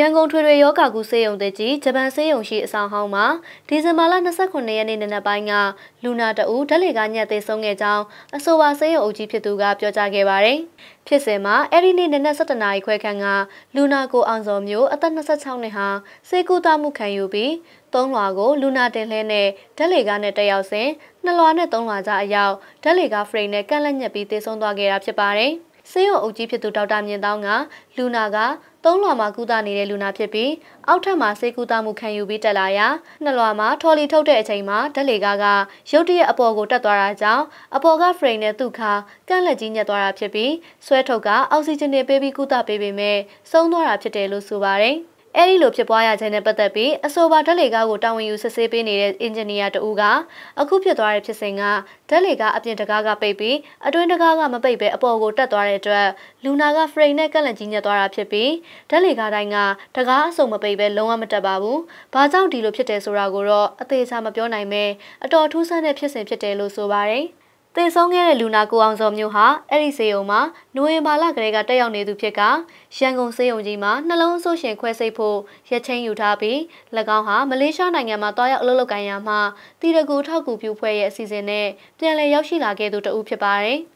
ရန်ကုန်ထွေထွေယောဂါကူစေယုံတဲ့ကြီးဂျပန်စေယုံရှိအဆောင်ဟောင်းမှာဒီဇင်ဘာလ29ရက်နေ့နံနက်ပိုင်းကလူနာတအူးဓာတ်လေကညက်သေးဆုံးခဲ့ကြောင်းအဆိုပါစေယုံအုပ်ကြီးဖြစ်သူကပြောကြားခဲ့ပါတယ်။ဖြစ်စဉ်မှာအဲ့ဒီနေ့နနက်7:00နာရီခွဲခန့်ကလူနာကိုအောင်စောမျိုးအသက်26နှစ်ဟာစေကူတာမှုခံယူပြီးသုံးလွာကိုလူနာတင်လှဲနဲ့ဓာတ်လေကားနဲ့တက်ရောက်စဉ်နှစ်လွာနဲ့သုံးလွာကြားအရောက်ဓာတ်လေကားဖရိန်နဲ့ကန့်လက်ညက်ပြီးသေဆုံးသွားခဲ့တာဖြစ်ပါတယ်။ စေယုံအုပ်ကြီးဖြစ်သူဒေါက်တာမြင့်တောင်းကလူနာကသုံးလွာမှာကုသနေတဲ့လူနာဖြစ်ပြီးအောက်ထပ်မှာဆေးကုသမှုခံယူပြီးတက်လာရာနှစ်လွာမှာထော်လီထုတ်တဲ့အချိန်မှာဓာတ်လေကားကရုတ်တရက်အပေါ်ကိုတက်သွားတာကြောင့်အပေါ်ကဖရိန်နဲ့သူ့ခါကန့်လက်ကြီးညက်သွားတာဖြစ်ပြီးဆွဲထုတ်ကအောက်ဆီဂျင်တွေပေးပြီးကုသပေးပေမဲ့ဆုံးသွားတာဖြစ်တယ်လို့ဆိုပါတယ်။ အဲဒီလိုဖြစ်ပွားရခြင်းနဲ့ပတ်သက်ပြီးအဆိုပါဓာတ်လေကားကိုတာဝန်ယူစစ်ဆေးပေးနေတဲ့အင်ဂျင်နီယာတဦးကအခုဖြစ်သွားတဲ့ဖြစ်စဉ်ကဓာတ်လေကားအပြင်တကားကပိတ်ပြီးအတွင်းတကားကမပိတ်ပဲအပေါ်ကိုတက်သွားတဲ့အတွက်လူနာကဖရိန်နဲ့ကက်လက်ကြီးညက်သွားတာဖြစ်ပြီးဓာတ်လေကားတိုင်းကတကားအစုံမပိတ်ပဲလုံးဝမတက်ပါဘူး။ဘာကြောင့်ဒီလိုဖြစ်တယ်ဆိုတာကိုတော့အသေးချာမပြောနိုင်ပဲအတော်ထူးဆန်းတဲ့ဖြစ်စဉ်ဖြစ်တယ်လို့ဆိုပါတယ်။ သေဆုံးခဲ့တဲ့လူနာကိုအောင်စောမျိုးဟာအဲ့ဒီစေယုံမှာနိုဝင်ဘာလကလေးကတက်ရောက်နေသူဖြစ်ကရန်ကုန်စေယုံကြီးမှာနှလုံးဆိုးရှင်ခွဲစိတ်ဖို့ရက်ချင်းယူထားပြီး၎င်းဟာမလေးရှားနိုင်ငံမှာတွားရောက်အလုပ်လုပ်ကိုင်ရမှာတီရကူထောက်ကူပြုဖွဲ့ရဲ့အစီအစဉ်နဲ့ပြန်လည်ရောက်ရှိလာခဲ့သူတဦးဖြစ်ပါတယ်။